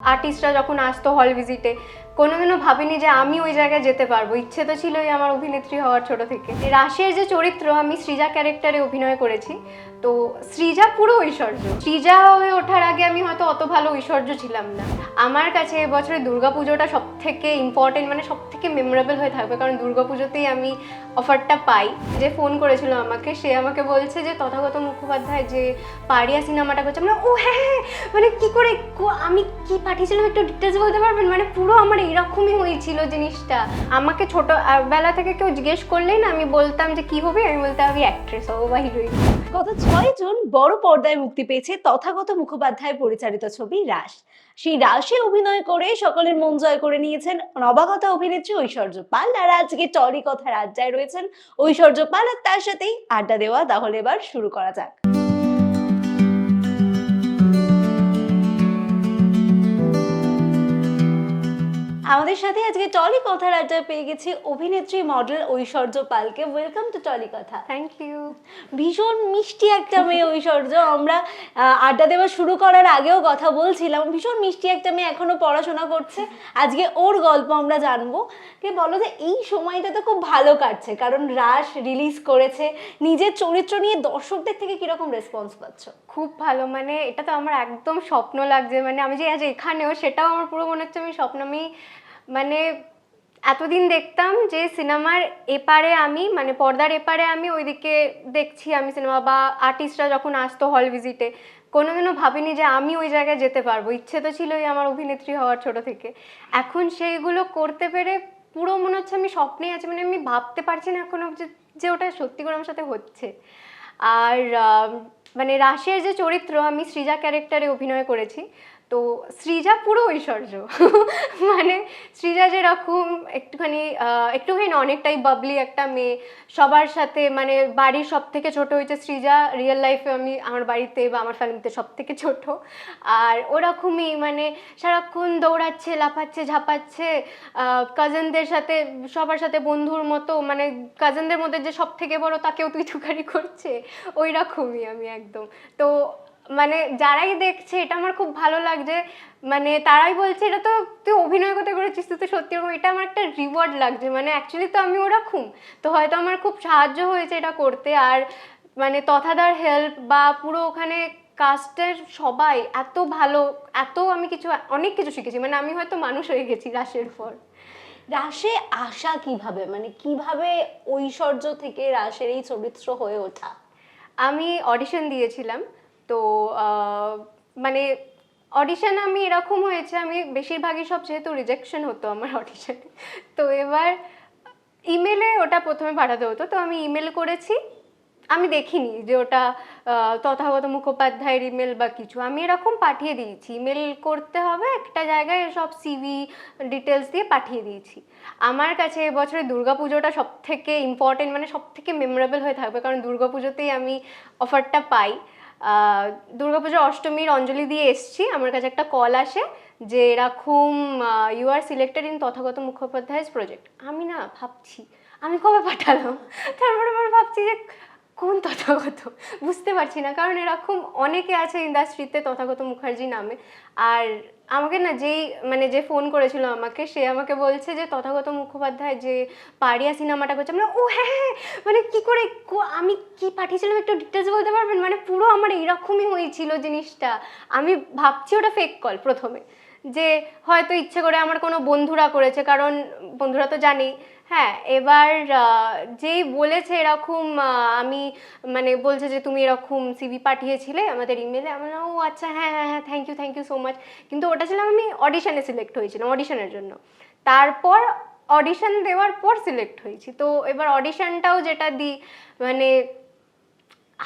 আর্টিস্টরা যখন আসতো হল ভিজিটে কোনোদিনও ভাবিনি যে আমি ওই জায়গায় যেতে পারব। ইচ্ছে তো ছিলই আমার অভিনেত্রী হওয়ার ছোট থেকে। রাশের যে চরিত্র, আমি সৃজা ক্যারেক্টারে অভিনয় করেছি। তো সৃজা পুরো ঐশ্বর্য। সৃজা হয়ে ওঠার আগে আমি হয়তো অত ভালো ঐশ্বর্য ছিলাম না। আমার কাছে এবছরের দুর্গাপুজোটা সব থেকে ইম্পর্টেন্ট মানে সব থেকে মেমোরেবল হয়ে থাকবে। কারণ দুর্গাপুজোতেই আমি অফারটা পাই। যে ফোন করেছিল আমাকে, সে আমাকে বলছে যে তথাগত মুখোপাধ্যায় যে পারিয়া সিনেমাটা করছে। আমরা ও হ্যাঁ হ্যাঁ মানে কি করে আমি কি পাঠিয়েছিলাম একটু ডিটেলস বলতে পারবেন? মানে পুরো আমার এইরকমই হয়েছিল জিনিসটা। আমাকে ছোট বেলা থেকে কেউ জিজ্ঞেস করলেই না, আমি বলতাম যে, কি হবে? আমি বলতাম, আমি অ্যাক্ট্রেস হব বা হিরোইন গত ছয় জুন বড় পর্দায় মুক্তি পেয়েছে তথাগত মুখোপাধ্যায় পরিচালিত ছবি রাস সেই রাসে অভিনয় করে সকলের মন জয় করে নিয়েছেন নবাগত অভিনেত্রী ঐশ্বর্য পাল। আর আজকে টরি কথার আড্ডায় রয়েছেন ঐশ্বর্য পাল। আর তার সাথেই আড্ডা দেওয়া তাহলে এবার শুরু করা যাক। আমাদের সাথে আজকে টলি কথার আড্ডা পেয়ে গেছি অভিনেত্রী মডেল ঐশ্বর্য পালকে। Welcome to Tolly Katha. Thank you ভীষণ মিষ্টি একটা মেয়ে ঐশ্বর্য। আমরা আড্ডা দেওয়া শুরু করার আগেও কথা বলছিলাম। ভীষণ মিষ্টি একটা মেয়ে এখনও পড়াশোনা করছে। আজকে ওর গল্প আমরা জানব। কে বলো যে এই সময়টা তো খুব ভালো কাটছে। কারণ রাস রিলিজ করেছে। নিজের চরিত্র নিয়ে দর্শকদের থেকে কীরকম রেসপন্স পাচ্ছ? খুব ভালো। মানে এটা তো আমার একদম স্বপ্ন লাগছে। মানে আমি যে আজ এখানেও সেটাও আমার পুরো মনে হচ্ছে আমি স্বপ্ন। আমি মানে এতদিন দেখতাম যে সিনেমার এপারে আমি মানে পর্দার এপারে আমি ওইদিকে দেখছি আমি সিনেমা বা আর্টিস্টরা যখন আসতো হল ভিজিটে কোনোদিনও ভাবিনি যে আমি ওই জায়গায় যেতে পারব। ইচ্ছে তো ছিলই আমার অভিনেত্রী হওয়ার ছোট থেকে। এখন সেইগুলো করতে পেরে পুরো মনে হচ্ছে আমি স্বপ্নেই আছি মানে আমি ভাবতে পারছি না এখনও যে যে ওটা সত্যি করে আমার সাথে হচ্ছে। আর মানে রাশের যে চরিত্র, আমি সৃজা ক্যারেক্টারে অভিনয় করেছি। তো সৃজা পুরো ঐশ্বর্য। মানে সৃজা যেরকম একটুখানি একটুখানি অনেকটাই বাবলি একটা মেয়ে, সবার সাথে মানে বাড়ির সব থেকে ছোট হয়েছে সৃজা রিয়েল লাইফে আমি আমার বাড়িতে বা আমার ফ্যামিলিতে সব থেকে ছোট। আর ওরকমই মানে সারাক্ষণ দৌড়াচ্ছে, লাফাচ্ছে, ঝাপাচ্ছে কাজনদের সাথে, সবার সাথে বন্ধুর মতো মানে কাজনদের মধ্যে যে সব থেকে বড় তাকেও তুই তুকারি করছে ওই রকমই আমি একদম। তো মানে যারাই দেখছে এটা আমার খুব ভালো লাগছে। মানে তারাই বলছে এটা তো তুই অভিনয় করতে করেছিস তুই তো সত্যি এরকম এটা আমার একটা রিওয়ার্ড লাগছে। মানে অ্যাকচুয়ালি তো আমি ওরকম। তো হয়তো আমার খুব সাহায্য হয়েছে এটা করতে। আর মানে তথাদার হেল্প বা পুরো ওখানে কাস্টের সবাই এত ভালো এত আমি কিছু অনেক কিছু শিখেছি। মানে আমি হয়তো মানুষ হয়ে গেছি রাশের পর। রাসে আসা কীভাবে? মানে কীভাবে ঐশ্বর্য থেকে রাসের এই চরিত্র হয়ে ওঠা? আমি অডিশন দিয়েছিলাম। তো মানে অডিশন আমি এরকম হয়েছে, আমি বেশিরভাগই সব যেহেতু রিজেকশন হতো আমার অডিশনে তো এবার ইমেলে ওটা প্রথমে পাঠাতে হতো, তো আমি ইমেল করেছি। আমি দেখিনি যে ওটা তথাগত মুখোপাধ্যায়ের ইমেল বা কিছু। আমি এরকম পাঠিয়ে দিয়েছি। ইমেল করতে হবে একটা জায়গায় সব সিভি ডিটেলস দিয়ে পাঠিয়ে দিয়েছি। আমার কাছে এবছরের দুর্গাপুজোটা সব থেকে ইম্পর্টেন্ট মানে সব থেকে মেমোরেবল হয়ে থাকবে, কারণ দুর্গাপুজোতেই আমি অফারটা পাই। দুর্গাপুজোর অষ্টমীর অঞ্জলি দিয়ে এসছি। আমার কাছে একটা কল আসে যে এরকম you are selected in Tathagata Mukhopadhyay project আমি না ভাবছি, আমি কবে পাঠালাম? তারপরে আমার ভাবছি যে কোন তথাগত? বুঝতে পারছি না। কারণ এরকম অনেকে আছে ইন্ডাস্ট্রিতে তথাগত মুখার্জি নামে। আর আমাকে না যেই মানে যে ফোন করেছিল আমাকে, সে আমাকে বলছে যে, তথাগত মুখোপাধ্যায় যে পাড়িয়া সিনেমাটা করছে। আমরা, ও হ্যাঁ হ্যাঁ মানে কি করে আমি কি পাঠিয়েছিলাম একটু ডিটেলস বলতে পারবেন? মানে পুরো আমার এইরকমই হয়েছিল জিনিসটা। আমি ভাবছি ওটা ফেক কল প্রথমে। যে হয়তো ইচ্ছে করে আমার কোনো বন্ধুরা করেছে। কারণ বন্ধুরা তো জানি হ্যাঁ এবার যেই বলেছে এরকম আমি মানে বলছে যে তুমি এরকম সিভি পাঠিয়েছিলে আমাদের ইমেলে আমি ও আচ্ছা হ্যাঁ হ্যাঁ হ্যাঁ thank you thank you so much কিন্তু ওটা ছিলাম আমি অডিশনে সিলেক্ট হয়েছিলাম অডিশনের জন্য। তারপর অডিশন দেওয়ার পর সিলেক্ট হয়েছি। তো এবার অডিশনটাও যেটা দিই মানে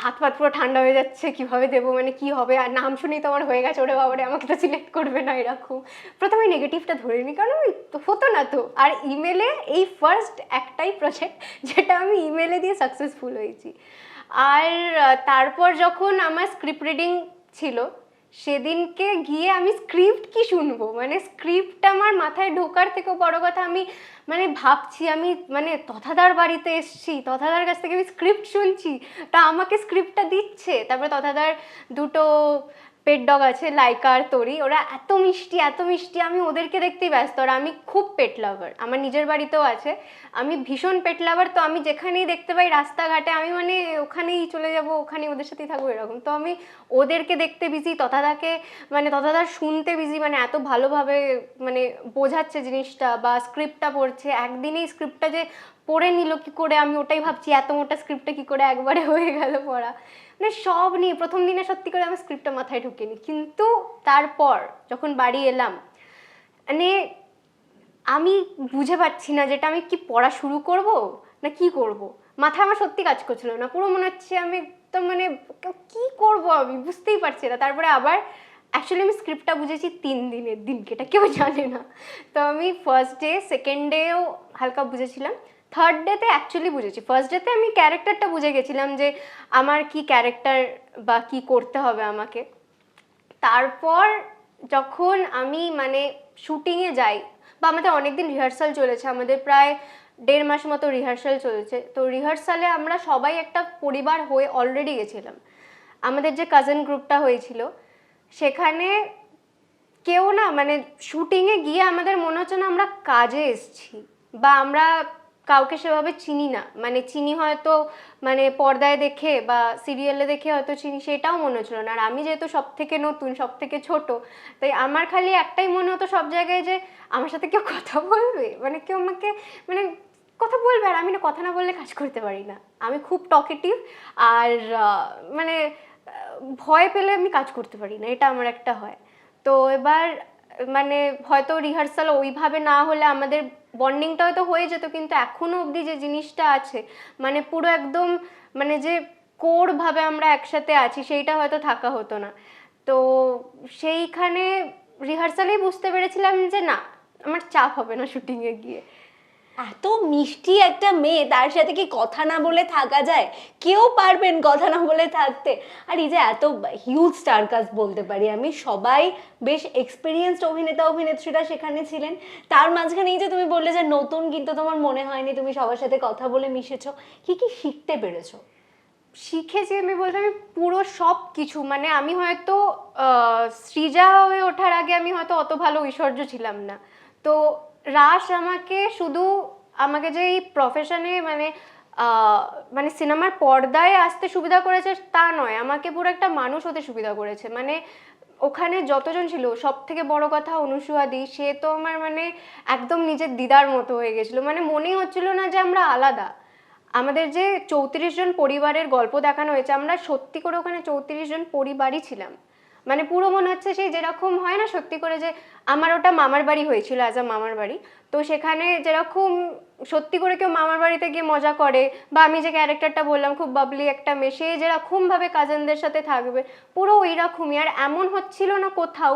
হাত পাত পুরো ঠান্ডা হয়ে যাচ্ছে, কীভাবে দেবো মানে কি হবে? আর নাম শুনেই তো আমার হয়ে গেছে, ওরে বাবারে, আমাকে তো সিলেক্ট করবে না এরকম প্রথমে নেগেটিভটা ধরে নিই কারণ আমি তো হতো না তো। আর ইমেলে এই ফার্স্ট একটাই প্রজেক্ট যেটা আমি ইমেলে দিয়ে সাকসেসফুল হয়েছি। আর তারপর যখন আমার স্ক্রিপ্ট রিডিং ছিল সেদিনকে গিয়ে আমি স্ক্রিপ্ট কি শুনব? মানে স্ক্রিপ্ট আমার মাথায় ঢোকার থেকেও বড় কথা, আমি মানে ভাবছি, আমি মানে তথাদার বাড়িতে এসছি, তথাদার কাছ থেকে আমি স্ক্রিপ্ট শুনছি, তা আমাকে স্ক্রিপ্টটা দিচ্ছে। তারপরে তথাদার দুটো পেট ডগ আছে লাইকা আর তরি ওরা এত মিষ্টি এত মিষ্টি, আমি ওদেরকে দেখতেই ব্যস্ত। আর আমি খুব পেট লাভার আমার নিজের বাড়িতেও আছে। আমি ভীষণ পেট লাভার তো আমি যেখানেই দেখতে পাই রাস্তাঘাটে, আমি মানে ওখানেই চলে যাব, ওখানেই ওদের সাথেই থাকব, এরকম। তো আমি ওদেরকে দেখতে বিজি তথাদাকে মানে তথাদার শুনতে বিজি মানে এত ভালোভাবে মানে বোঝাচ্ছে জিনিসটা বা স্ক্রিপ্টটা পড়ছে একদিনেই স্ক্রিপ্টটা যে পড়ে নিল কি করে আমি ওটাই ভাবছি, এত মোটা স্ক্রিপ্টটা কি করে একবারে হয়ে গেল পড়া। মানে সব নিয়ে, প্রথম দিনে সত্যি করে আমার স্ক্রিপ্টটা মাথায় ঢুকিনি। কিন্তু তারপর যখন বাড়ি এলাম মানে আমি বুঝে পাচ্ছি না যেটা আমি কি পড়া শুরু করব না কি করব। মাথায় আমার সত্যি কাজ করছিল না। পুরো মনে হচ্ছে আমি একদম মানে কি করব আমি? বুঝতেই পারছি না। তারপরে আবার অ্যাকচুয়ালি আমি স্ক্রিপ্টটা বুঝেছি তিন দিনের দিনকে। এটা কেউ জানে না। তো আমি ফার্স্ট ডে সেকেন্ড ডেও হালকা বুঝেছিলাম। থার্ড ডেতে অ্যাকচুয়ালি বুঝেছি। ফার্স্ট ডেতে আমি ক্যারেক্টারটা বুঝে গেছিলাম যে আমার কি ক্যারেক্টার বা কি করতে হবে আমাকে। তারপর যখন আমি মানে শুটিংয়ে যাই, বা আমাদের অনেকদিন রিহার্সাল চলেছে, আমাদের প্রায় দেড় মাস মতো রিহার্সাল চলেছে। তো রিহার্সালে আমরা সবাই একটা পরিবার হয়ে অলরেডি গেছিলাম। আমাদের যে কাজিন গ্রুপটা হয়েছিল, সেখানে কেউ না মানে শুটিংয়ে গিয়ে আমাদের মনে হচ্ছে না আমরা কাজে এসছি, বা আমরা কাউকে সেভাবে চিনি না। মানে চিনি হয়তো মানে পর্দায় দেখে বা সিরিয়ালে দেখে হয়তো চিনি, সেটাও মনে হচ্ছিল না। আর আমি যেহেতু সব থেকে নতুন সব থেকে ছোট, তাই আমার খালি একটাই মনে হতো সব জায়গায় যে, আমার সাথে কেউ কথা বলবে? মানে কেউ আমাকে মানে কথা বলবে আর আমি না কথা না বললে কাজ করতে পারি না। আমি খুব টকেটিভ আর মানে ভয় পেলে আমি কাজ করতে পারি না, এটা আমার একটা হয়। তো এবার মানে হয়তো রিহার্সাল ওইভাবে না হলে আমাদের বন্ডিংটা হয়তো হয়ে যেত, কিন্তু এখনও অবধি যে জিনিসটা আছে মানে পুরো একদম মানে যে কোরভাবে আমরা একসাথে আছি, সেইটা হয়তো থাকা হতো না। তো সেইখানে রিহার্সালেই বুঝতে পেরেছিলাম যে না, আমার চাপ হবে না শুটিংয়ে গিয়ে। এত মিষ্টি একটা মেয়ে, তার সাথে কি কথা না বলে থাকা যায়? কেউ পারবেন কথা না বলে থাকতে। আর এই যে এত হিউজ স্টারকাস্ট বলতে পারি আমি, সবাই বেশ এক্সপিরিয়েন্সড অভিনেতা, অভিনেত্রীরা সেখানে ছিলেন। তার মাঝখানে এই যে তুমি বললে যে নতুন কিন্তু তোমার মনে হয়নি, তুমি সবার সাথে কথা বলে মিশেছো। কি কি শিখতে পেরেছ? শিখেছি আমি বলতে আমি পুরো সব কিছু মানে আমি হয়তো সৃজা হয়ে ওঠার আগে আমি হয়তো অত ভালো ঐশ্বর্য ছিলাম না। তো রাস আমাকে শুধু আমাকে যে এই প্রফেশনে মানে মানে সিনেমার পর্দায় আসতে সুবিধা করেছে তা নয়, আমাকে পুরো একটা মানুষ হতে সুবিধা করেছে। মানে ওখানে যতজন ছিল সব থেকে বড় কথা অনুসুয়াদি সে তো আমার মানে একদম নিজের দিদার মতো হয়ে গেছিল। মানে মনেই হচ্ছিল না যে আমরা আলাদা। আমাদের যে চৌত্রিশ জন পরিবারের গল্প দেখানো হয়েছে, আমরা সত্যি করে ওখানে চৌত্রিশ জন পরিবারই ছিলাম। মানে পুরো মনে হচ্ছে সেই যেরকম হয় না সত্যি করে যে আমার ওটা মামার বাড়ি হয়েছিল অ্যাজ আ মামার বাড়ি। তো সেখানে যেরকম সত্যি করে কেউ মামার বাড়িতে গিয়ে মজা করে বা আমি যে ক্যারেক্টারটা বললাম খুব বাবলি একটা সে যেরকমভাবে কাজনদের সাথে থাকবে, পুরো ওই রকমই আর এমন হচ্ছিল না কোথাও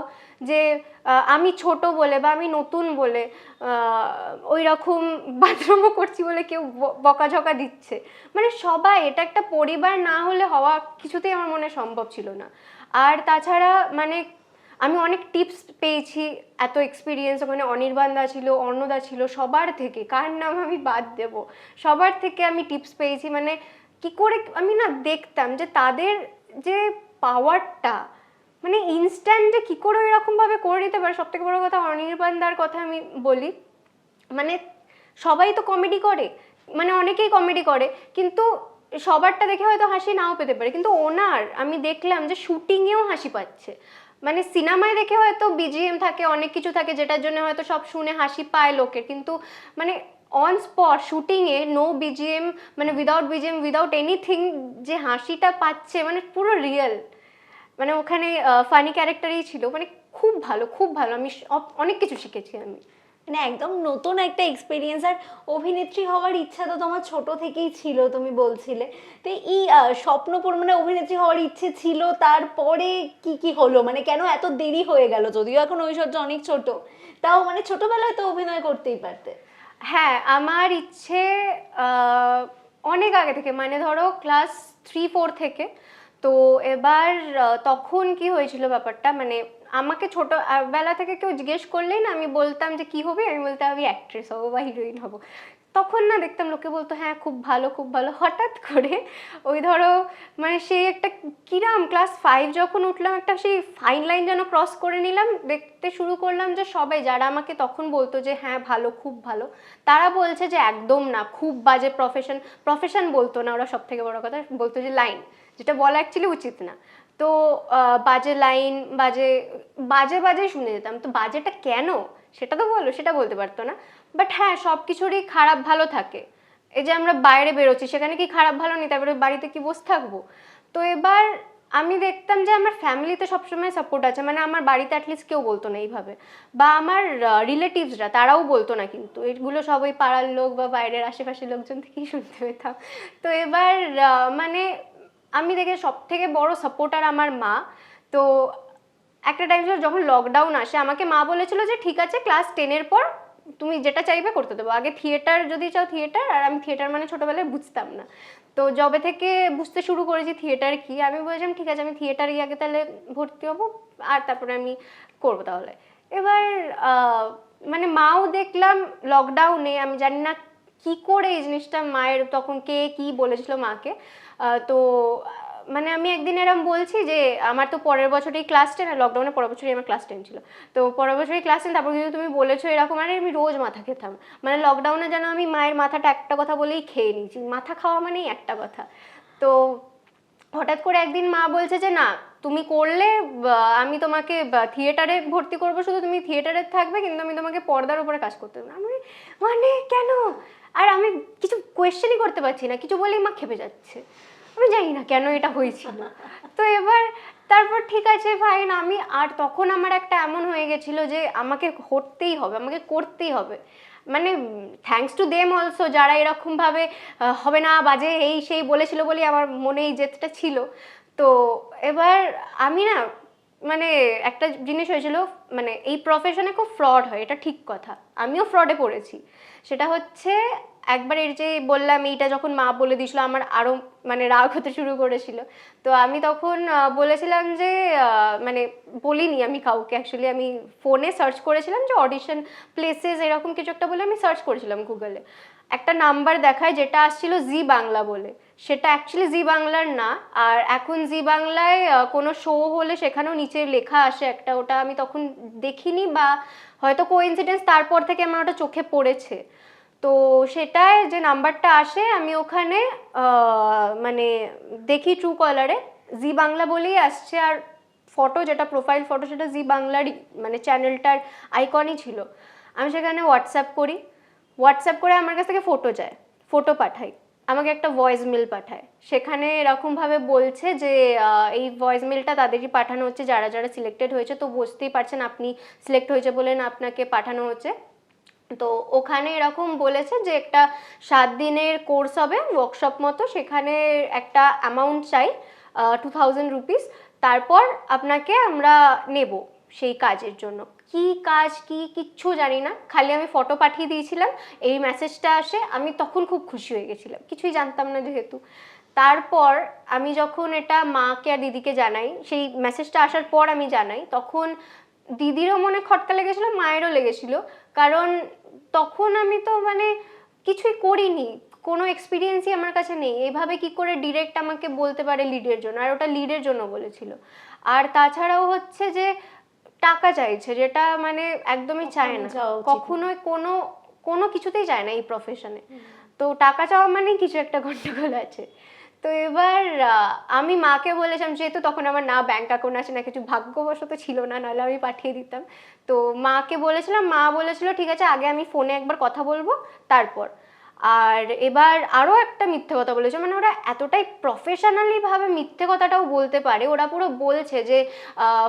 যে আমি ছোট বলে বা আমি নতুন বলে ওই রকম বাথরুমও করছি বলে কেউ বকাঝকা দিচ্ছে। মানে সবাই, এটা একটা পরিবার না হলে হওয়া কিছুতেই আমার মনে সম্ভব ছিল না। আর তাছাড়া মানে আমি অনেক টিপস পেয়েছি, এত এক্সপিরিয়েন্স ওখানে অনির্বাণদা ছিল অন্নদা ছিল, সবার থেকে, কার নাম আমি বাদ দেব, সবার থেকে আমি টিপস পেয়েছি মানে কি করে আমি না দেখতাম যে তাদের যে পাওয়ারটা মানে ইনস্ট্যান্ট কী করে এরকমভাবে করে নিতে পারে সব থেকে বড় কথা অনির্বাণদার কথা আমি বলি মানে সবাই তো কমেডি করে মানে অনেকেই কমেডি করে, কিন্তু সবারটা দেখে হয়তো হাসি নাও পেতে পারে, কিন্তু ওনার, আমি দেখলাম যে শুটিংয়েও হাসি পাচ্ছে। মানে সিনেমায় দেখে হয়তো বিজিএম থাকে, অনেক কিছু থাকে, যেটার জন্য হয়তো সব শুনে হাসি পায় লোকের কিন্তু মানে অন স্পট শুটিংয়ে নো বিজিএম মানে উইদাউট বিজিএম উইদাউট এনিথিং যে হাসিটা পাচ্ছে মানে পুরো রিয়েল মানে ওখানে ফানি ক্যারেক্টারই ছিল মানে খুব ভালো খুব ভালো। আমি অনেক কিছু শিখেছি আমি। মানে একদম নতুন একটা এক্সপিরিয়েন্স আর অভিনেত্রী হওয়ার ইচ্ছা তো তোমার ছোট থেকেই ছিল তুমি বলছিলে। তো এই আহ, স্বপ্নপুর মানে অভিনেত্রী হওয়ার ইচ্ছে ছিল তারপরে কি কি হলো? মানে কেন এত দেরি হয়ে গেল? যদিও এখন ঐশ্বর্য অনেক ছোট তাও মানে ছোটবেলায় তো অভিনয় করতেই পারতে। হ্যাঁ আমার ইচ্ছে অনেক আগে থেকে মানে ধরো ক্লাস থ্রি ফোর থেকে তো এবার তখন কি হয়েছিল ব্যাপারটা? মানে আমাকে ছোট বেলা থেকে কেউ জিজ্ঞেস করলেই না আমি বলতাম যে, কি হবে? আমি বলতাম, আমি অ্যাক্ট্রেস হব বা হিরোইন হব। তখন না দেখতাম লোকে বলতো হ্যাঁ খুব ভালো খুব ভালো। হঠাৎ করে ওই ধরো মানে সেই একটা কিরাম ক্লাস ফাইভ যখন উঠলাম, একটা সেই ফাইন লাইন যেন ক্রস করে নিলাম, দেখতে শুরু করলাম যে সবাই, যারা আমাকে তখন বলতো যে হ্যাঁ ভালো, খুব ভালো। তারা বলছে যে, একদম না, খুব বাজে প্রফেশন প্রফেশন বলতো না ওরা সব থেকে বড় কথা, বলতো যে, লাইন। যেটা বলা অ্যাকচুয়ালি উচিত না। তো বাজে লাইন, বাজে বাজে বাজে শুনে যেতাম। তো বাজেটা কেন? সেটা তো বলো, সেটা বলতে পারতো না। বাট হ্যাঁ সব কিছুরই খারাপ ভালো থাকে। এই যে আমরা বাইরে বেরোচ্ছি, সেখানে কি খারাপ ভালো নেই? তারপরে বাড়িতে কি বসে থাকব? তো এবার আমি দেখতাম যে আমার ফ্যামিলিতে সবসময় সাপোর্ট আছে। মানে আমার বাড়িতে অ্যাটলিস্ট কেউ বলতো না এইভাবে। বা আমার রিলেটিভসরা তারাও বলতো না কিন্তু। এগুলো সবাই পাড়ার লোক বা বাইরের আশেপাশের লোকজন থেকেই শুনতে পেতাম। তো এবার মানে আমি দেখে সব থেকে বড় সাপোর্টার আমার মা। তো একটা টাইম ছিল যখন লকডাউন আসে, আমাকে মা বলেছিল যে, ঠিক আছে ক্লাস টেনের পর তুমি যেটা চাইবে করতে দেবো। আগে থিয়েটার যদি চাও থিয়েটার আর আমি থিয়েটার মানে ছোটোবেলায় বুঝতাম না। তো যবে থেকে বুঝতে শুরু করেছি থিয়েটার কি। আমি বলেছিলাম, ঠিক আছে, আমি থিয়েটারই আগে তাহলে ভর্তি হব, আর তারপরে আমি করব তাহলে। এবার মানে মাও দেখলাম লকডাউনে আমি জানি না কি করে এই জিনিসটা মায়ের, তখন কে কি বলেছিল মাকে। তো মানে আমি একদিন এরম বলছি যে, আমার তো পরের বছরই ক্লাস টেন আর লকডাউনের পরের বছরই আমার ক্লাস টেন ছিল। তো পরের বছরই ক্লাস টেন তারপর কিন্তু তুমি বলেছ এরকম, আরে, আমি রোজ মাথা খেতাম। মানে লকডাউনে যেন আমি মায়ের মাথাটা একটা কথা বলেই খেয়ে নিয়েছি। মাথা খাওয়া মানেই একটা কথা। তো, হঠাৎ করে একদিন মা বলছে যে, না, তুমি করলে আমি তোমাকে থিয়েটারে ভর্তি করব, শুধু তুমি থিয়েটারে থাকবে, কিন্তু আমি তোমাকে পর্দার উপরে কাজ করতে না। আমি মানে কেন? আর আমি কিছু কোয়েশ্চেনই করতে পারছি না, কিছু বলেই মা খেপে যাচ্ছে। আমি জানি না কেন এটা হয়েছিল। তো এবার তারপর ঠিক আছে ফাইন আমি আর তখন আমার একটা এমন হয়ে গেছিল যে আমাকে করতেই হবে, আমাকে করতেই হবে। মানে থ্যাংকস টু দেম অলসো যারা এরকমভাবে হবে না, বাজে, এই সেই বলেছিল বলেই আমার মনে এই জেদটা ছিল। তো এবার আমি না মানে একটা জিনিস হয়েছিল মানে এই প্রফেশনে খুব ফ্রড হয়, এটা ঠিক কথা। আমিও ফ্রডে পড়েছি। সেটা হচ্ছে একবার এর যে বললাম, এইটা যখন মা বলে দিয়েছিল, আমার আরও মানে রাগ হতে শুরু করেছিল। তো আমি তখন বলেছিলাম যে মানে বলিনি আমি কাউকে। অ্যাকচুয়ালি আমি ফোনে সার্চ করেছিলাম যে অডিশন প্লেসেস এরকম কিছু একটা বলে আমি সার্চ করেছিলাম গুগলে একটা নাম্বার দেখায় যেটা আসছিল জি বাংলা বলে। সেটা অ্যাকচুয়ালি জি বাংলার না। আর এখন জি বাংলায় কোনো শো হলে সেখানেও নিচে লেখা আসে একটা। ওটা আমি তখন দেখিনি বা হয়তো কোইন্সিডেন্স তারপর থেকে আমার ওটা চোখে পড়েছে। তো সেটায় যে নাম্বারটা আসে, আমি ওখানে মানে দেখি ট্রু কলারে জি বাংলা বলেই আসছে আর ফটো যেটা প্রোফাইল ফটো সেটা জি বাংলারই মানে চ্যানেলটার আইকনই ছিল। আমি সেখানে হোয়াটসঅ্যাপ করি। হোয়াটসঅ্যাপ করে আমার কাছ থেকে ফটো যায় ফটো পাঠাই। আমাকে একটা ভয়েস মেল পাঠায়। সেখানে এরকমভাবে বলছে যে এই ভয়েস মেলটা তাদেরই পাঠানো হচ্ছে, যারা যারা সিলেক্টেড হয়েছে, তো বুঝতেই পারছেন আপনি সিলেক্ট হয়েছে বলেন আপনাকে পাঠানো হচ্ছে। তো ওখানে এরকম বলেছে যে একটা সাত দিনের কোর্স হবে ওয়ার্কশপ মতো। সেখানে একটা অ্যামাউন্ট চাই টু থাউজেন্ড রুপিস তারপর আপনাকে আমরা নেব সেই কাজের জন্য। কি কাজ, কি কিচ্ছু জানি না। খালি আমি ফটো পাঠিয়ে দিয়েছিলাম, এই মেসেজটা আসে, আমি তখন খুব খুশি হয়ে গেছিলাম। কিছুই জানতাম না যেহেতু। তারপর আমি যখন এটা মাকে আর দিদিকে জানাই, সেই মেসেজটা আসার পর আমি জানাই, তখন দিদিরও মনে খটকা লেগেছিল, মায়েরও লেগেছিল। কারণ তখন আমি তো মানে কিছুই করিনি কোনো এক্সপিরিয়েন্সই আমার কাছে নেই। এভাবে কি করে ডিরেক্ট আমাকে বলতে পারে লিডের জন্য? আর ওটা লিডের জন্য বলেছিল। আর তাছাড়াও হচ্ছে যে টাকা চাইছে যেটা মানে একদমই চায় না। কখনোই কোনো কোনো কিছুতেই চায় না এই প্রফেশনে তো টাকা চাওয়া মানেই কিছু একটা গন্ডগোল আছে। তো এবার আমি মাকে বলেছিলাম যেহেতু তখন আমার না ব্যাংক অ্যাকাউন্ট আছে, না কিছু ভাগ্যবশত ছিল না, নাহলে আমি পাঠিয়ে দিতাম। তো মাকে বলেছিলাম, মা বলেছিল, ঠিক আছে, আগে আমি ফোনে একবার কথা বলব, তারপর। আর এবার আরও একটা মিথ্যে কথা বলেছে মানে ওরা এতটাই প্রফেশনালিভাবে মিথ্যে কথাটাও বলতে পারে, ওরা পুরো বলছে যে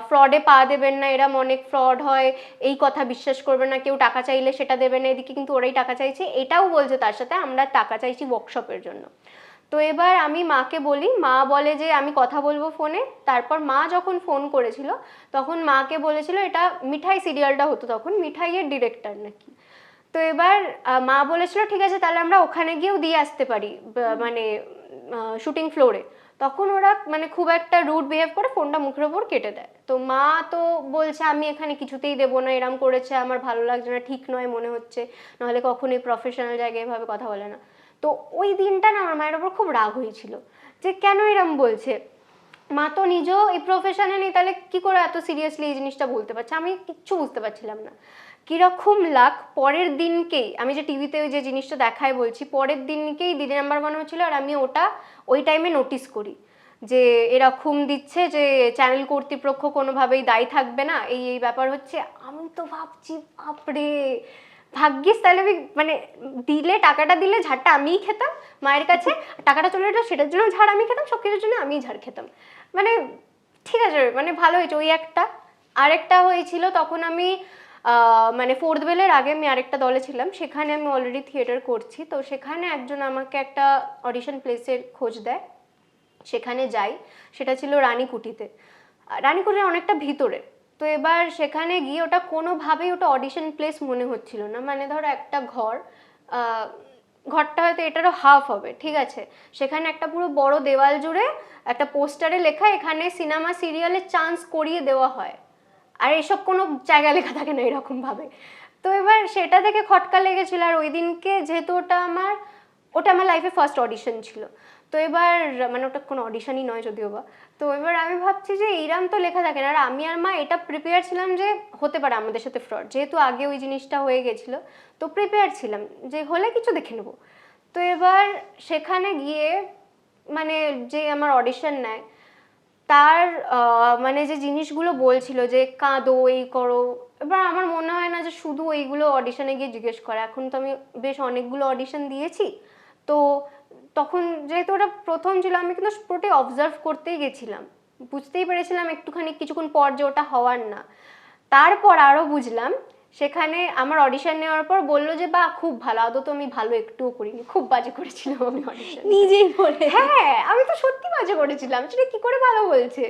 ফ্রডে পা দেবেন না এরম অনেক ফ্রড হয়, এই কথা বিশ্বাস করবে না, কেউ টাকা চাইলে সেটা দেবে না, এদিকে কিন্তু ওরাই টাকা চাইছে, এটাও বলছে তার সাথে, আমরা টাকা চাইছি ওয়ার্কশপের জন্য। তো এবার আমি মাকে বলি মা বলে যে আমি কথা বলব ফোনে। তারপর মা যখন ফোন করেছিল তখন মাকে বলেছিল এটা মিঠাই সিরিয়ালটা হতো তখন মিঠাইয়ের ডিরেক্টর নাকি। তো এবার মা বলেছিল ঠিক আছে তাহলে আমরা ওখানে গিয়েও দিয়ে আসতে পারি মানে শুটিং ফ্লোরে। তখন ওরা মানে খুব একটা রুট বিহেভ করে ফোনটা মুখের ওপর কেটে দেয়। তো মা তো বলছে আমি এখানে কিছুতেই দেবো না এরম করেছে আমার ভালো লাগছে না ঠিক নয় মনে হচ্ছে। নাহলে কখনোই প্রফেশনাল জায়গায় এভাবে কথা বলে না। তো ওই দিনটা না আমার মায়ের ওপর খুব রাগ হয়েছিল যে কেন এরম বলছে? মা তো নিজেও এই প্রফেশনে নেই, তাহলে কি করে এত সিরিয়াসলি এই জিনিসটা বলতে পারছে? আমি কিচ্ছু বুঝতে পারছিলাম না। কীরকম লাখ পরের দিনকেই আমি যে টিভিতে ওই যে জিনিসটা দেখায় বলছি, পরের দিনকেই দিদি নাম্বার ওয়ান হচ্ছিল আর আমি ওটা ওই টাইমে নোটিস করি। যে এরকম দিচ্ছে যে চ্যানেল কর্তৃপক্ষ কোনোভাবেই দায়ী থাকবে না, এই এই ব্যাপার হচ্ছে। আমি তো ভাবছি, বাপরে! ভাগ্যিস আমি মানে দিলে, টাকাটা দিলে ঝাড়টা আমিই খেতাম মায়ের কাছে। টাকাটা চলে যেত সেটার জন্য ঝাড় আমি খেতাম, সব কিছুর জন্য আমিই ঝাড় খেতাম। মানে ঠিক আছে মানে ভালো হয়েছে ওই একটা। আরেকটা হয়েছিল তখন আমি মানে ফোর্থ বেলের আগে আমি আরেকটা দলে ছিলাম, সেখানে আমি অলরেডি থিয়েটার করছি। তো সেখানে একজন আমাকে একটা অডিশন প্লেসের খোঁজ দেয়, সেখানে যাই। সেটা ছিল রানীকুটিতে। রানীকুটির অনেকটা ভিতরে। তো এবার সেখানে গিয়ে ওটা কোনোভাবেই ওটা অডিশন প্লেস মনে হচ্ছিল না। মানে ধরো একটা ঘর ঘরটা হয়তো এটারও হাফ হবে, ঠিক আছে? সেখানে একটা পুরো বড় দেওয়াল জুড়ে একটা পোস্টারে লেখা, এখানে সিনেমা সিরিয়ালে চান্স করিয়ে দেওয়া হয়। আর এসব কোনো জায়গায় লেখা থাকে না এরকমভাবে। তো এবার সেটা থেকে খটকা লেগেছিল। আর ওই দিনকে যেহেতু ওটা আমার ওটা আমার লাইফে ফার্স্ট অডিশন ছিল। তো এবার মানে ওটা কোনো অডিশনই নয় যদিও বা। তো এবার আমি ভাবছি যে এইরাম তো লেখা থাকে না। আর আমি আর মা এটা প্রিপেয়ার ছিলাম যে হতে পারে আমাদের সাথে ফ্রড যেহেতু আগে ওই জিনিসটা হয়ে গেছিল, তো প্রিপেয়ার ছিলাম যে হলে কিছু দেখে নেব। তো এবার সেখানে গিয়ে মানে যে আমার অডিশন নেয়, তার মানে যে জিনিসগুলো বলছিল যে কাঁদো, এই করো, এবার আমার মনে হয় না যে শুধু এইগুলো অডিশনে গিয়ে জিজ্ঞেস করে। এখন তো আমি বেশ অনেকগুলো অডিশন দিয়েছি। তো তখন যেহেতু ওটা প্রথম ছিল আমি কিন্তু পুরোটাই অবজার্ভ করতেই গেছিলাম। বুঝতেই পেরেছিলাম একটুখানি কিছুক্ষণ পর যে ওটা হওয়ার না। তারপর আরও বুঝলাম সেখানে আমার অডিশন নেওয়ার পর বলল যে বা খুব ভালো আদৌ তো আমি ভালো একটুও করিনি। খুব বাজে করেছিলাম আমি অডিশন নিজেই বলে হ্যাঁ আমি তো সত্যি বাজে করেছিলাম সেটা কি করে ভালো বলছে?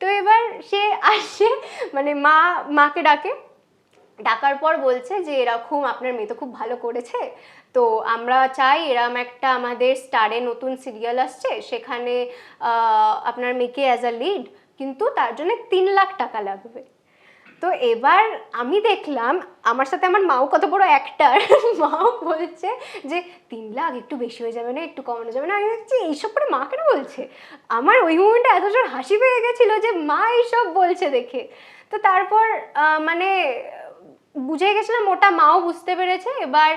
তো এবার সে আসে মানে মা মাকে ডাকে। ডাকার পর বলছে যে এরকম আপনার মেয়ে তো খুব ভালো করেছে তো আমরা চাই এরম একটা আমাদের স্টারে নতুন সিরিয়াল আসছে, সেখানে আপনার মেয়েকে অ্যাজ আ লিড কিন্তু তার জন্য তিন লাখ টাকা লাগবে। তো এবার আমি দেখলাম, আমার সাথে আমার মাও কত বড় অ্যাক্টার মাও বলছে যে, তিন লাখ একটু বেশি হয়ে যাবে না, একটু কমানো যাবে না। আমি দেখছি এইসব করে মা কেন বলছে? আমার ওই মুমেন্টে এত জোর হাসি পেয়ে গেছিল যে, মা এইসব বলছে দেখে। তো তারপর মানে বুঝে গেছিলাম, ওটা মাও বুঝতে পেরেছে। এবার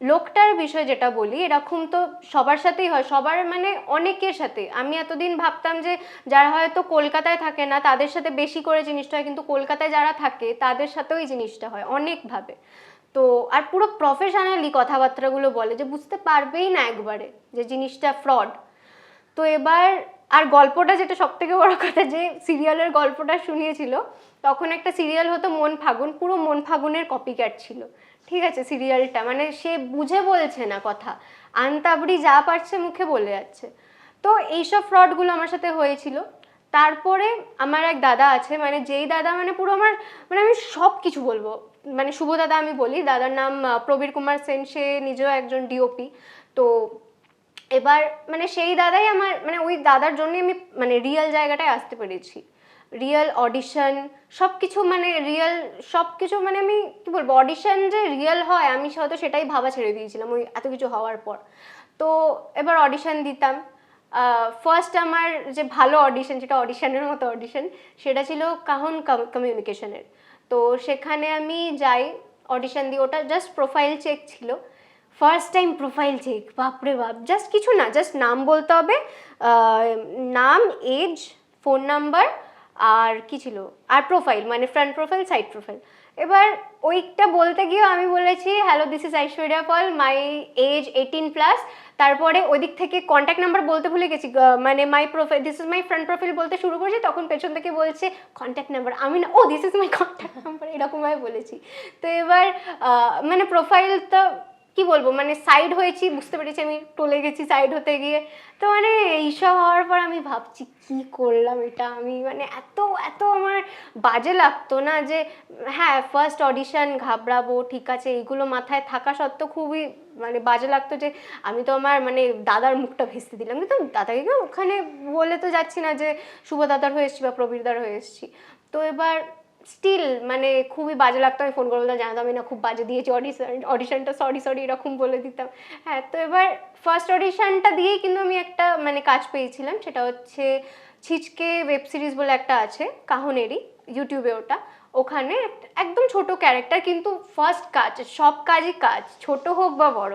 লোকটার বিষয় যেটা বলি, এরকম তো সবার সাথেই হয়, সবার মানে অনেকের সাথে। আমি এতদিন ভাবতাম যে যারা হয়তো কলকাতায় থাকে না, তাদের সাথে বেশি করে জিনিসটা হয়, কিন্তু কলকাতায় যারা থাকে, তাদের সাথেও এই জিনিসটা হয় অনেকভাবে। তো, আর পুরো প্রফেশনালি কথাবার্তাগুলো বলে যে বুঝতে পারবেই না একবারে যে জিনিসটা ফ্রড তো এবার, আর গল্পটা যেটা সব থেকে বড় কথা, যে সিরিয়ালের গল্পটা শুনিয়েছিল, তখন একটা সিরিয়াল হতো মন ফাগুন, পুরো মন ফাগুনের কপিক্যাট ছিল। ঠিক আছে সিরিয়ালটা মানে সে বুঝে বলছে না কথা। আনতাবড়ি যা পারছে মুখে বলে যাচ্ছে। তো এইসব ফ্রডগুলো আমার সাথে হয়েছিল। তারপরে আমার এক দাদা আছে মানে যেই দাদা মানে পুরো আমার মানে আমি সব কিছু বলব। মানে শুভ দাদা আমি বলি, দাদার নাম প্রবীর কুমার সেন, সে নিজেও একজন ডিওপি তো এবার মানে সেই দাদাই আমার মানে ওই দাদার জন্যই আমি মানে রিয়েল জায়গাটায় আসতে পেরেছি। রিয়েল অডিশন সব কিছু মানে রিয়েল সব কিছু মানে আমি কি বলব অডিশন যে রিয়েল হয়, আমি হয়তো সেটাই ভাবা ছেড়ে দিয়েছিলাম ওই এত কিছু হওয়ার পর। তো এবার অডিশন দিতাম। ফার্স্ট আমার যে ভালো অডিশন যেটা অডিশনের মতো অডিশন সেটা ছিল কাহন কমিউনিকেশনের তো সেখানে আমি যাই অডিশন দিই ওটা জাস্ট প্রোফাইল চেক ছিল। ফার্স্ট টাইম প্রোফাইল চেক বাপরে বাপ জাস্ট কিছু না জাস্ট নাম বলতে হবে। নাম এজ ফোন নাম্বার আর কি ছিল? আর প্রোফাইল মানে ফ্রন্ট প্রোফাইল সাইড প্রোফাইল এবার ওইটা বলতে গিয়েও আমি বলেছি hello this is Aishwarya Paul my age eighteen plus তারপরে ওই দিক থেকে কন্ট্যাক্ট নাম্বার বলতে ভুলে গেছি মানে my profile this is my front profile বলতে শুরু করেছি, তখন পেছন থেকে বলছে কন্ট্যাক্ট নাম্বার আমি না, ও this is my contact number এরকমভাবে বলেছি। তো এবার মানে প্রোফাইল তো কি বলব মানে সাইড হয়েছি, বুঝতে পেরেছি আমি টলে গেছি সাইড হতে গিয়ে। তো মানে এইসব হওয়ার পর আমি ভাবছি, কি করলাম এটা? আমি মানে এত এত আমার বাজে লাগতো না যে হ্যাঁ ফার্স্ট অডিশন ঘাবড়াবো, ঠিক আছে, এইগুলো মাথায় থাকা সত্ত্বেও খুবই মানে বাজে লাগতো যে, আমি তো আমার মানে দাদার মুখটা ভেস্তে দিলাম। কিন্তু দাদাকে ওখানে বলে তো যাচ্ছি না যে শুভ দাদার হয়ে এসেছি বা প্রবীরদার হয়ে এসেছি। তো এবার স্টিল মানে খুবই বাজে লাগতো, আমি ফোন করে বলতাম জানাতাম না খুব বাজে দিয়েছি অডিশন অডিশনটা সরি সরি এরকম বলে দিতাম। হ্যাঁ তো এবার ফার্স্ট অডিশনটা দিয়েই কিন্তু আমি একটা মানে কাজ পেয়েছিলাম, সেটা হচ্ছে ছিচকে ওয়েব সিরিজ বলে একটা আছে, কাহনেরই ইউটিউবে ওটা। ওখানে একদম ছোট ক্যারেক্টার কিন্তু ফার্স্ট কাজ, সব কাজই কাজ, ছোট হোক বা বড়।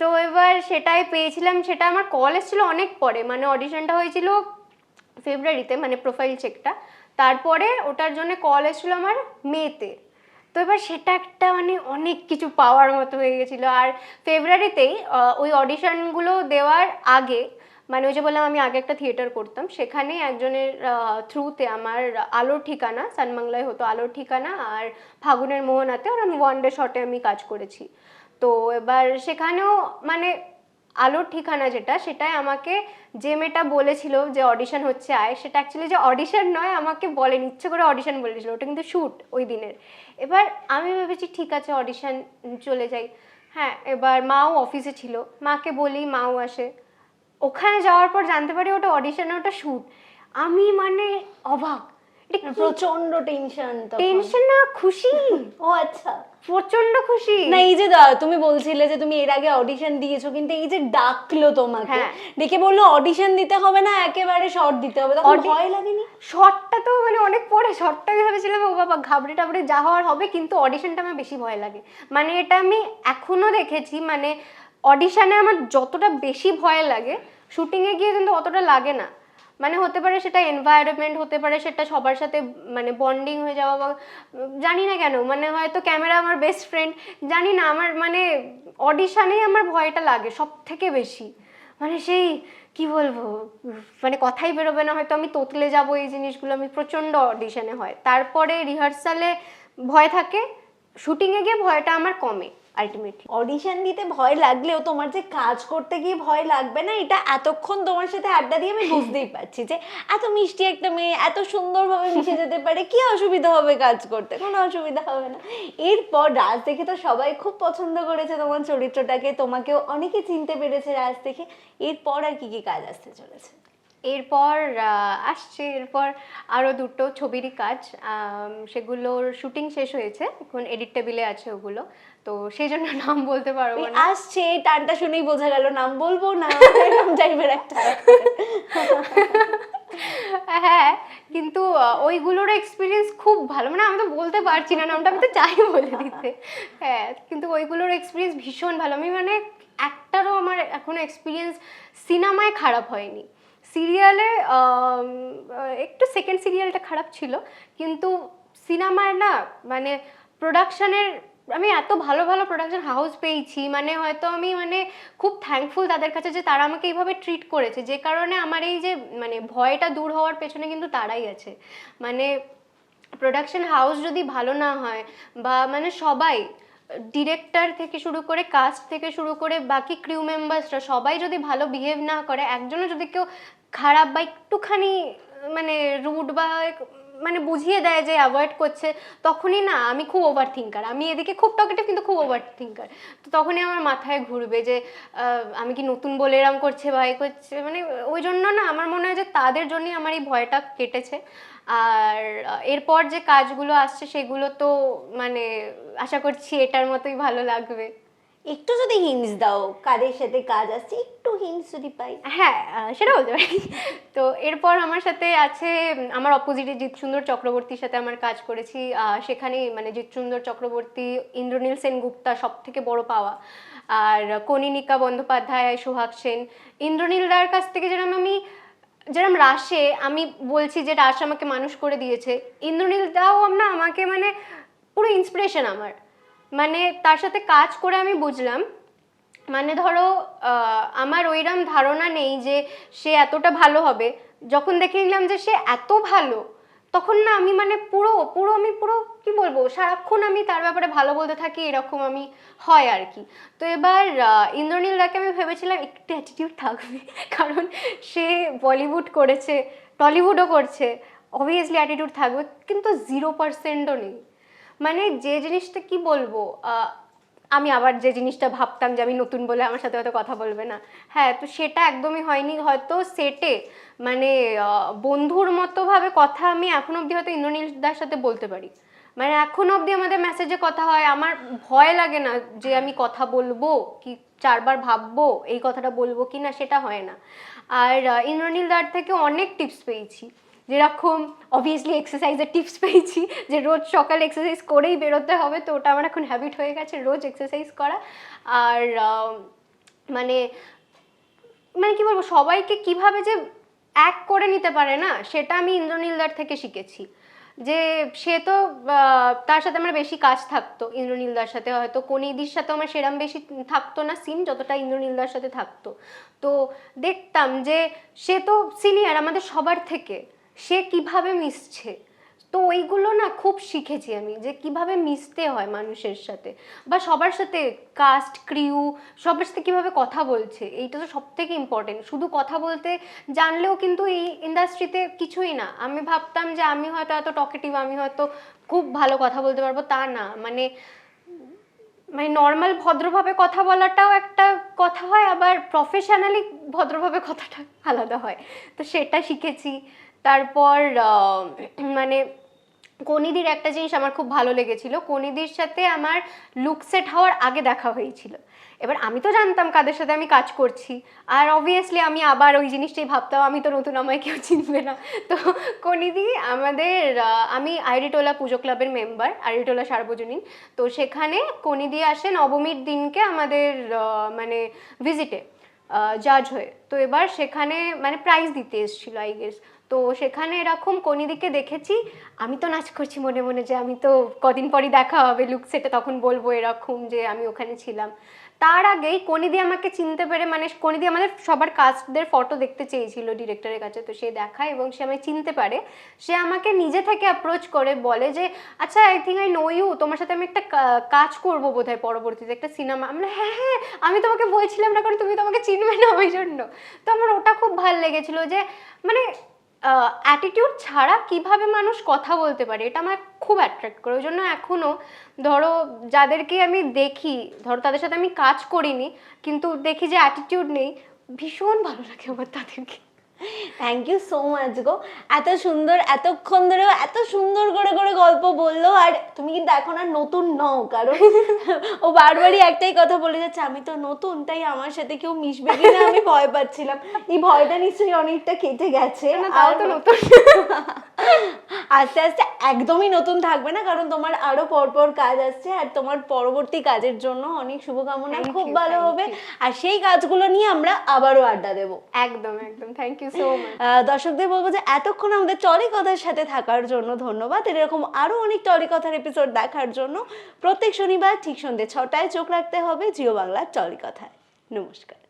তো এবার সেটাই পেয়েছিলাম, সেটা আমার কল এসেছিল অনেক পরে মানে অডিশনটা হয়েছিল ফেব্রুয়ারিতে মানে প্রোফাইল চেকটা তারপরে ওটার জন্য কল এসেছিল আমার মেতে তো এবার সেটা একটা মানে অনেক কিছু পাওয়ার মতো হয়ে গেছিল। আর ফেব্রুয়ারিতেই ওই অডিশনগুলো দেওয়ার আগে মানে ওই যে বললাম আমি আগে একটা থিয়েটার করতাম, সেখানে একজনের থ্রুতে আমার আলোর ঠিকানা, সানবাংলায় হতো আলোর ঠিকানা, আর ফাগুনের মোহনাতে আর আমি ওয়ান ডে শটে আমি কাজ করেছি। তো এবার সেখানেও মানে আলোর ঠিকানা যেটা, সেটাই আমাকে যে মেয়েটা বলেছিল যে অডিশন হচ্ছে আয়, সেটা অ্যাকচুয়ালি যে অডিশন নয়, আমাকে বলেন, ইচ্ছে করে অডিশন বলেছিল ওটা কিন্তু শ্যুট ওই দিনের। এবার আমি ভেবেছি, ঠিক আছে অডিশন চলে যাই। হ্যাঁ এবার মাও অফিসে ছিল। মাকে বলি, মাও আসে। ওখানে যাওয়ার পর জানতে পারি ওটা অডিশনে ওটা শ্যুট আমি মানে অবাক। প্রচণ্ড টেনশন টেনশন না খুশি? ও আচ্ছা। প্রচণ্ড খুশি। না এই যে তুমি বলছিলে যে তুমি এর আগে অডিশন দিয়েছ কিন্তু এই যে ডাকলো তোমাকে হ্যাঁ। ডেকে বলল অডিশন দিতে হবে না একেবারে শর্ট দিতে হবে। তখন ভয় লাগেনি? শর্টটা তো মানে অনেক পরে শর্টটা ভেবেছিলাম ও বাবা ঘাবড়ে টাবড়ে যা হওয়ার হবে। কিন্তু অডিশনটা আমার বেশি ভয় লাগে। মানে এটা আমি এখনও দেখেছি মানে অডিশনে আমার যতটা বেশি ভয় লাগে শুটিংয়ে গিয়ে কিন্তু অতটা লাগে না। মানে হতে পারে সেটা এনভায়রনমেন্ট হতে পারে সেটা সবার সাথে মানে বন্ডিং হয়ে যাওয়া বা, জানি না কেন মানে হয়তো ক্যামেরা আমার বেস্ট ফ্রেন্ড জানি না, আমার মানে অডিশনেই আমার ভয়টা লাগে সব থেকে বেশি। মানে সেই, কি বলব মানে কথাই বেরোবে না, হয়তো আমি তোতলে যাব এই জিনিসগুলো, আমি প্রচণ্ড অডিশনে হয়। তারপরে রিহার্সালে ভয় থাকে শুটিংয়ে গিয়ে ভয়টা আমার কমে। আলটিমেটলি অডিশন দিতে ভয় লাগলেও তোমার যে কাজ করতে গিয়ে ভয় লাগবে না এটা এতক্ষণ তোমার সাথে আড্ডা দিয়ে আমি বুঝতেই পারছি যে এত মিষ্টি একটা মেয়ে এত সুন্দরভাবে মিশে যেতে পারে কি অসুবিধা হবে কাজ করতে? কোনো অসুবিধা হবে না। এরপর রাজ দেখে তো সবাই খুব পছন্দ করেছে তোমার চরিত্রটাকে তোমাকেও অনেকে চিনতে পেরেছে রাজ দেখে। এরপর আর কি কি কাজ আসতে চলেছে? এরপর আসছে। এরপর আরও দুটো ছবিরই কাজ। সেগুলোর শুটিং শেষ হয়েছে। এখন এডিট টেবিলে আছে ওগুলো। তো সেই জন্য নাম বলতে পারব না। আসছে টানটা শুনেই বোঝা গেল নাম বলব না এরকম টাইপের একটা। হ্যাঁ কিন্তু ওইগুলোর এক্সপিরিয়েন্স খুব ভালো। মানে আমি তো বলতে পারছি না নামটা আমি তো চাই বলে দিতে। হ্যাঁ কিন্তু ওইগুলোর এক্সপিরিয়েন্স ভীষণ ভালো। আমি মানে একটারও আমার এখনও এক্সপিরিয়েন্স সিনেমায় খারাপ হয়নি। সিরিয়ালে একটু সেকেন্ড সিরিয়ালটা খারাপ ছিল। কিন্তু সিনেমার না মানে প্রোডাকশনের আমি এত ভালো ভালো প্রোডাকশন হাউস পেয়েছি মানে হয়তো আমি মানে খুব থ্যাঙ্কফুল তাদের কাছে যে তারা আমাকে এইভাবে ট্রিট করেছে। যে কারণে আমার এই যে মানে ভয়টা দূর হওয়ার পেছনে কিন্তু তারাই আছে। মানে প্রোডাকশন হাউস যদি ভালো না হয় বা মানে সবাই ডিরেক্টর থেকে শুরু করে কাস্ট থেকে শুরু করে বাকি ক্রিউ মেম্বার্সরা সবাই যদি ভালো বিহেভ না করে, একজনও যদি কেউ খারাপ বা একটুখানি মানে রুড বা মানে বুঝিয়ে দেয় যে অ্যাভয়েড করছে, তখনই না আমি খুব ওভার থিঙ্কার আমি এদিকে খুব টকেটিভ কিন্তু খুব ওভার থিঙ্কার তো তখনই আমার মাথায় ঘুরবে যে আমি কি নতুন বলে এরম করছে এ করছে? মানে ওই জন্য না আমার মনে হয় যে তাদের জন্যই আমার এই ভয়টা কেটেছে। আর এরপর যে কাজগুলো আসছে সেগুলো তো মানে আশা করছি এটার মতোই ভালো লাগবে। একটু যদি হিন্টস দাও, কাদের সাথে কাজ আছে, একটু হিন্টস যদি পাই। হ্যাঁ সেটা বলতে পারি। তো এরপর আমার সাথে আছে আমার অপোজিটে জিৎসুন্দর চক্রবর্তীর সাথে আমার কাজ করেছি। সেখানে মানে জিৎসুন্দর চক্রবর্তী, ইন্দ্রনীল সেনগুপ্তা সব থেকে বড় পাওয়া। আর কনিনিকা বন্দ্যোপাধ্যায়, সোহাগ সেন। ইন্দ্রনীল দার কাছ থেকে যেরকম আমি যেরকম রাসে আমি বলছি যে রাস আমাকে মানুষ করে দিয়েছে, ইন্দ্রনীল দাও না আমাকে মানে পুরো ইন্সপিরেশন আমার। মানে তার সাথে কাজ করে আমি বুঝলাম। মানে ধরো আমার ওইরম ধারণা নেই যে সে এতটা ভালো হবে। যখন দেখে নিলাম যে সে এত ভালো, তখন না আমি মানে পুরো পুরো আমি পুরো, কি বলব, সারাক্ষণ আমি তার ব্যাপারে ভালো বলতে থাকি, এরকম আমি হয় আর কি। তো এবার ইন্দ্রনীল দাকে আমি ভেবেছিলাম একটু অ্যাটিটিউড থাকবে, কারণ সে বলিউড করেছে, টলিউডও করছে অবভিয়াসলি অ্যাটিটিউড থাকবে, কিন্তু জিরো পার্সেন্টও নেই। মানে যে জিনিসটা কি বলব আমি আবার যে জিনিসটা ভাবতাম যে আমি নতুন বলে আমার সাথে হয়তো কথা বলবে না। হ্যাঁ তো সেটা একদমই হয়নি। হয়তো সেটে মানে বন্ধুর মতোভাবে কথা আমি এখন অবধি হয়তো ইন্দ্রনীল দার সাথে বলতে পারি। মানে এখন অবধি আমাদের মেসেজে কথা হয়। আমার ভয় লাগে না যে আমি কথা বলব কি, চারবার ভাববো এই কথাটা বলব কি না সেটা হয় না। আর ইন্দ্রনীল দার থেকে অনেক টিপস পেয়েছি। যেরকম অবভিয়াসলি এক্সারসাইজের টিপস পেয়েছি যে রোজ সকালে এক্সারসাইজ করেই বেরোতে হবে, তো ওটা আমার এখন হ্যাবিট হয়ে গেছে রোজ এক্সারসাইজ করা। আর মানে মানে কি বলব, সবাইকে কীভাবে যে এক করে নিতে পারে না, সেটা আমি ইন্দ্রনীলদার থেকে শিখেছি। যে সে তো তার সাথে আমার বেশি কাজ থাকতো ইন্দ্রনীলদার সাথে, হয়তো কনিদির সাথে আমার সেরাম বেশি থাকতো না সিন যতটা ইন্দ্রনীলদার সাথে থাকতো। তো দেখতাম যে সে তো সিনিয়র আমাদের সবার থেকে। সে কীভাবে মিশছে? তো ওইগুলো না খুব শিখেছি আমি, যে কীভাবে মিশতে হয় মানুষের সাথে বা সবার সাথে কাস্ট ক্রিউ সবার সাথে কীভাবে কথা বলছে, এইটা তো সব থেকে ইম্পর্টেন্ট শুধু কথা বলতে জানলেও কিন্তু এই ইন্ডাস্ট্রিতে কিছুই না। আমি ভাবতাম যে আমি হয়তো এত টকেটিভ আমি হয়তো খুব ভালো কথা বলতে পারব, তা না। মানে মানে নর্মাল ভদ্রভাবে কথা বলাটাও একটা কথা হয়, আবার প্রফেশনালি ভদ্রভাবে কথাটা আলাদা হয়। তো সেটা শিখেছি। তারপর মানে কনিদির একটা জিনিস আমার খুব ভালো লেগেছিল। কনিদির সাথে আমার লুক সেট হওয়ার আগে দেখা হয়েছিল। এবার আমি তো জানতাম কাদের সাথে আমি কাজ করছি। আর অবভিয়াসলি আমি আবার ওই জিনিসটাই ভাবতাম, আমি তো নতুন, আমায় কেউ চিনবে না। তো কনিদি আমাদের আমি আইরিটোলা পুজো ক্লাবের মেম্বার আইরিটোলা সার্বজনীন। তো সেখানে কনিদি আসে নবমীর দিনকে আমাদের মানে ভিজিটে জাজ হয়ে। তো এবার সেখানে মানে প্রাইজ দিতে এসেছিল আই গেস তো সেখানে এরকম কনিদিকে দেখেছি। আমি তো নাচ করছি মনে মনে যে আমি তো কদিন পরই দেখা হবে লুক সেটে তখন বলব এরকম যে আমি ওখানে ছিলাম। তার আগেই কনিদি আমাকে চিনতে পেরে মানে কনিদি আমাদের সবার কাস্টদের ফটো দেখতে চেয়েছিল ডিরেক্টরের কাছে, তো সে দেখায় এবং সে আমায় চিনতে পারে। সে আমাকে নিজে থেকে অ্যাপ্রোচ করে, বলে যে আচ্ছা I think I know you তোমার সাথে আমি একটা কাজ করব বোধহয় পরবর্তীতে, একটা সিনেমা আমরা হ্যাঁ হ্যাঁ আমি তোমাকে বলছিলাম না কারণ তুমি তো আমাকে চিনবে না ওই জন্য। তো আমার ওটা খুব ভালো লেগেছিল যে মানে অ্যাটিটিউড ছাড়া কীভাবে মানুষ কথা বলতে পারে, এটা আমার খুব অ্যাট্রাক্ট করে। ওই জন্য এখনও ধরো যাদেরকে আমি দেখি, ধরো তাদের সাথে আমি কাজ করিনি, কিন্তু দেখি যে অ্যাটিটিউড নেই, ভীষণ ভালো লাগে আমার তাদেরকে। থ্যাংক ইউ সো মাচ গো। এত সুন্দর এতক্ষণ ধরেও এত সুন্দর করে করে গল্প বলল আর তুমি কিন্তু এখন আর নতুন নও কারণ ও বারবারই একটাই কথা বলে যাচ্ছে আমি তো নতুন তাই আমার সাথে কেউ মিশবে কিনা আমি ভয় পাচ্ছিলাম। এই ভয়টা নিশ্চয়ই অনেকটা কেটে গেছে। না তাও তো নতুন। আস্তে আস্তে একদমই নতুন থাকবে না কারণ তোমার আরও পরপর কাজ আসছে আর তোমার পরবর্তী কাজের জন্য অনেক শুভকামনা খুব ভালো হবে। আর সেই কাজগুলো নিয়ে আমরা আবারও আড্ডা দেবো। একদম একদম। থ্যাংক ইউ দর্শকদের বলব যে এতক্ষণ আমাদের টলি কথার সাথে থাকার জন্য ধন্যবাদ। এরকম আরও অনেক টলি কথার এপিসোড দেখার জন্য প্রত্যেক শনিবার ঠিক সন্ধ্যে ছটায় চোখ রাখতে হবে। জিও বাংলার টলি কথায় নমস্কার।